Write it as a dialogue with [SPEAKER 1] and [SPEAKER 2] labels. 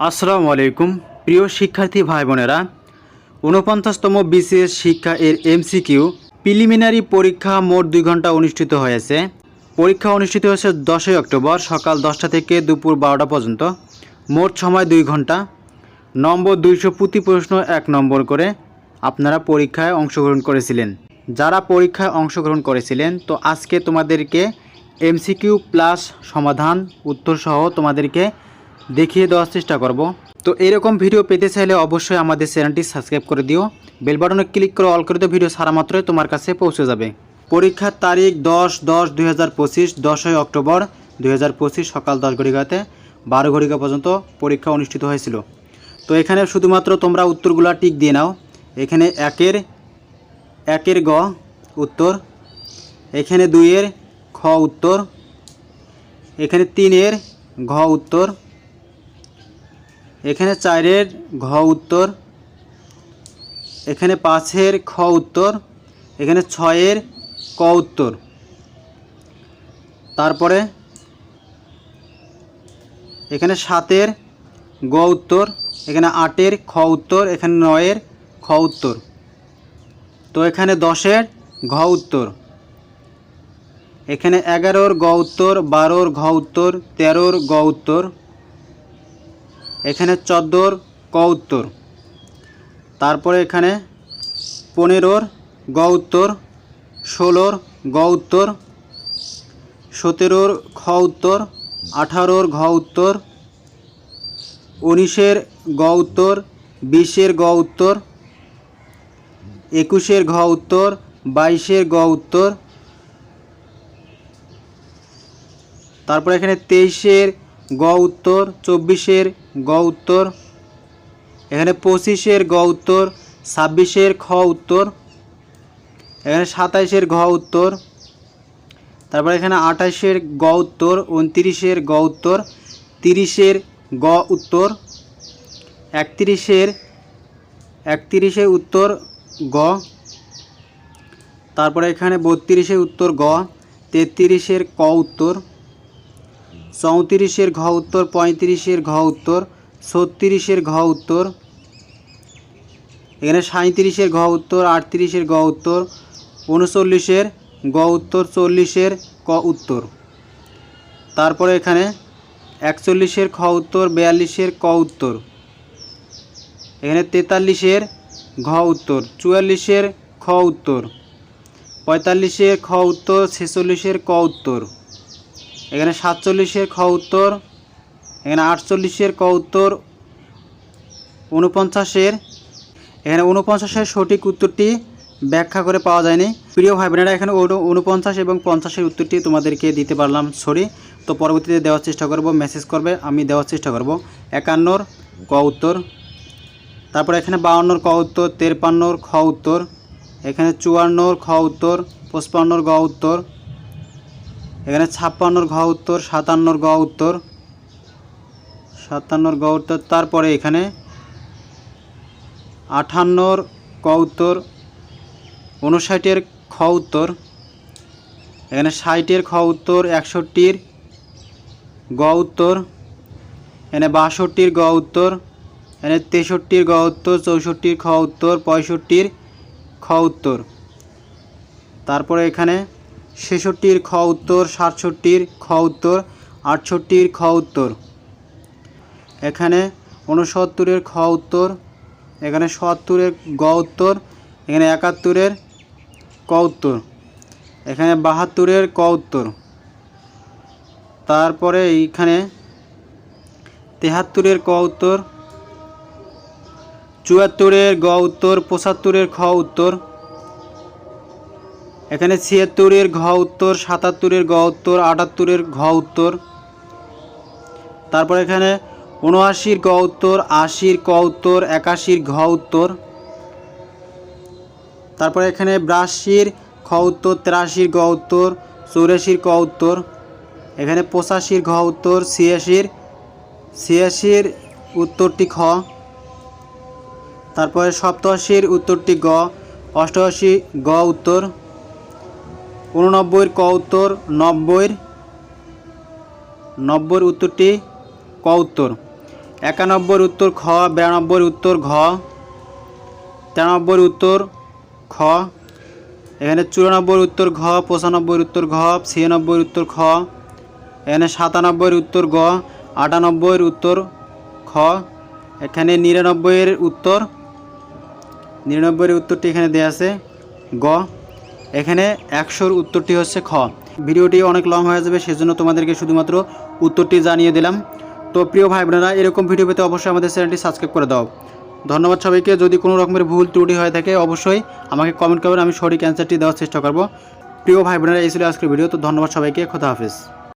[SPEAKER 1] আসসালামু আলাইকুম। প্রিয় শিক্ষার্থী ভাই বোনেরা ঊনপঞ্চাশতম বিসিএস শিক্ষা এর এমসিকিউ প্রিলিমিনারি পরীক্ষা মোট দুই ঘণ্টা অনুষ্ঠিত হয়েছে। পরীক্ষা অনুষ্ঠিত হয়েছে দশই অক্টোবর সকাল দশটা থেকে দুপুর বারোটা পর্যন্ত। মোট সময় দুই ঘণ্টা। নম্বর দুইশো প্রতি প্রশ্ন এক নম্বর করে আপনারা পরীক্ষায় অংশগ্রহণ করেছিলেন। যারা পরীক্ষায় অংশগ্রহণ করেছিলেন, তো আজকে তোমাদেরকে এমসিকিউ প্লাস সমাধান উত্তরসহ তোমাদেরকে দেখিয়ে দেওয়ার চেষ্টা করব। তো এরকম ভিডিও পেতে চাইলে অবশ্যই আমাদের চ্যানেলটি সাবস্ক্রাইব করে দিও। বেল বাটনে ক্লিক করে অল করে ভিডিও সারা মাত্রই তোমার কাছে পৌঁছে যাবে। পরীক্ষার তারিখ দশ দশ দুই হাজার পঁচিশ, দশই অক্টোবর দুই হাজার পঁচিশ, সকাল দশ ঘড়িকাতে, বারো ঘড়িকা পর্যন্ত পরীক্ষা অনুষ্ঠিত হয়েছিল। তো এখানে শুধুমাত্র তোমরা উত্তরগুলা টিক দিয়ে নাও। এখানে একের একের গ উত্তর, এখানে দুইয়ের খ উত্তর, এখানে তিনের ঘ উত্তর এখানে চারের ঘ উত্তর, এখানে পাঁচের খ উত্তর, এখানে ছয়ের ক উত্তর। তারপরে এখানে সাতের গ উত্তর, এখানে আটের খ উত্তর, এখানে নয়ের খ উত্তর। তো এখানে দশের ঘ উত্তর, এখানে এগারোর গ উত্তর, বারোর ঘ উত্তর, তেরোর গ উত্তর। এখানে চোদ্দোর ক উত্তর। তারপরে এখানে পনেরোর গ উত্তর, ষোলোর গ উত্তর, সতেরোর খ উত্তর, আঠারোর ঘ উত্তর, উনিশের গ উত্তর, বিশের গ উত্তর, একুশের ঘ উত্তর, বাইশের গ উত্তর, তারপর এখানে তেইশের গ উত্তর, চব্বিশের গ উত্তর, এখানে পঁচিশের গ উত্তর, ছাব্বিশের খ উত্তর, এখানে সাতাইশের ঘ উত্তর, তারপর এখানে আঠাশের গ উত্তর, উনত্রিশের গ উত্তর, তিরিশের গ উত্তর, একত্রিশের একত্রিশের উত্তর গ, তারপরে এখানে বত্রিশের উত্তর গ, তেত্রিশের ক উত্তর চৌত্রিশের ঘ উত্তর, পঁয়ত্রিশের ঘ উত্তর, ছত্রিশের ঘ উত্তর, এখানে সাঁত্রিশের ঘ উত্তর, আটত্রিশের গ উত্তর, উনচল্লিশের গ উত্তর, চল্লিশের ক উত্তর। তারপরে এখানে একচল্লিশের খ উত্তর, বিয়াল্লিশের ক উত্তর। এখানে তেতাল্লিশের ঘ উত্তর, চুয়াল্লিশের খ উত্তর, পঁয়তাল্লিশের খ উত্তর, ছেচল্লিশের ক উত্তর। এখানে সাতচল্লিশের খ উত্তর, এখানে আটচল্লিশের ক উত্তর উনপঞ্চাশের এখানে উনপঞ্চাশের সঠিক উত্তরটি ব্যাখ্যা করে পাওয়া যায়নি। প্রিয় ভাই বোনেরা এখানে উন- উনপঞ্চাশ এবং পঞ্চাশের উত্তরটি তোমাদেরকে দিতে পারলাম সরি। তো পরবর্তীতে দেওয়ার চেষ্টা করব, মেসেজ করবে, আমি দেওয়ার চেষ্টা করব। একান্নর ক উত্তর, তারপর এখানে বাউন্নর ক উত্তর, তেরপান্নর খ উত্তর, এখানে চুয়ান্নর খ উত্তর, পঁচপান্নর গ উত্তর এখানে ছাপ্পান্নর ঘ উত্তর, সাতান্নর গ উত্তর। সাতান্নর গ উত্তর, তারপরে এখানে আঠান্নর ক উত্তর, উনষাটের খ উত্তর। এখানে ষাটের খ উত্তর, একষট্টির গ উত্তর। এখানে বাষট্টির গ উত্তর। এখানে তেষট্টির গ উত্তর, চৌষট্টির খ উত্তর, পঁয়ষট্টির খ উত্তর। তারপরে এখানে ছেষট্টির খ উত্তর, সাতষট্টির খ উত্তর, আটষট্টির খ উত্তর। এখানে উনসত্তরের খ উত্তর, এখানে সত্তরের গ উত্তর, এখানে একাত্তরের ক উত্তর, এখানে বাহাত্তরের ক উত্তর। তারপরে এইখানে তেহাত্তরের ক উত্তর, চুয়াত্তরের গ উত্তর, পঁচাত্তরের খ উত্তর এখানে ছিয়াত্তরের ঘ উত্তর, সাতাত্তরের গ উত্তর, আটাত্তরের ঘ উত্তর। তারপর এখানে উনআশির গ উত্তর, আশির ক উত্তর, একাশির ঘ উত্তর। তারপর এখানে বিরাশির খ উত্তর, তেরাশির গ উত্তর, চৌরাশির ক উত্তর। এখানে পঁচাশির ঘ উত্তর, ছিয়াশির ছিয়াশির উত্তরটি খ। তারপরে সপ্তআশির উত্তরটি গ, অষ্টআশি গ উত্তর। উননব্বইয়ের ক উত্তর, নব্বইয়ের নব্বইয়ের উত্তরটি ক উত্তর। একানব্বই উত্তর খ বিরানব্বই উত্তর ঘ তিরানব্বই উত্তর খ, এখানে চুরানব্বই উত্তর ঘ পঁচানব্বই উত্তর ঘ ছিয়ানব্বই উত্তর খ, এখানে সাতানব্বইয়ের উত্তর গ, আটানব্বইয়ের উত্তর খ, এখানে নিরানব্বইয়ের উত্তর, নিরানব্বইয়ের উত্তরটি এখানে দেওয়া আছে, গ। এখানে একশোর উত্তরটি হচ্ছে খ। ভিডিওটি অনেক লং হয়ে যাবে, সেজন্য তোমাদেরকে শুধুমাত্র উত্তরটি জানিয়ে দিলাম। তো প্রিয় ভাই বোনেরা এরকম ভিডিও পেতে অবশ্যই আমাদের চ্যানেলটি সাবস্ক্রাইব করে দাও। ধন্যবাদ সবাইকে। যদি কোনো রকমের ভুল ত্রুটি হয়ে থাকে, অবশ্যই আমাকে কমেন্ট করবেন, আমি সঠিক অ্যান্সারটি দেওয়ার চেষ্টা করব। প্রিয় ভাই বোনেরা এই ছিল আজকের ভিডিও, তো ধন্যবাদ সবাইকে, খোদা হাফিজ।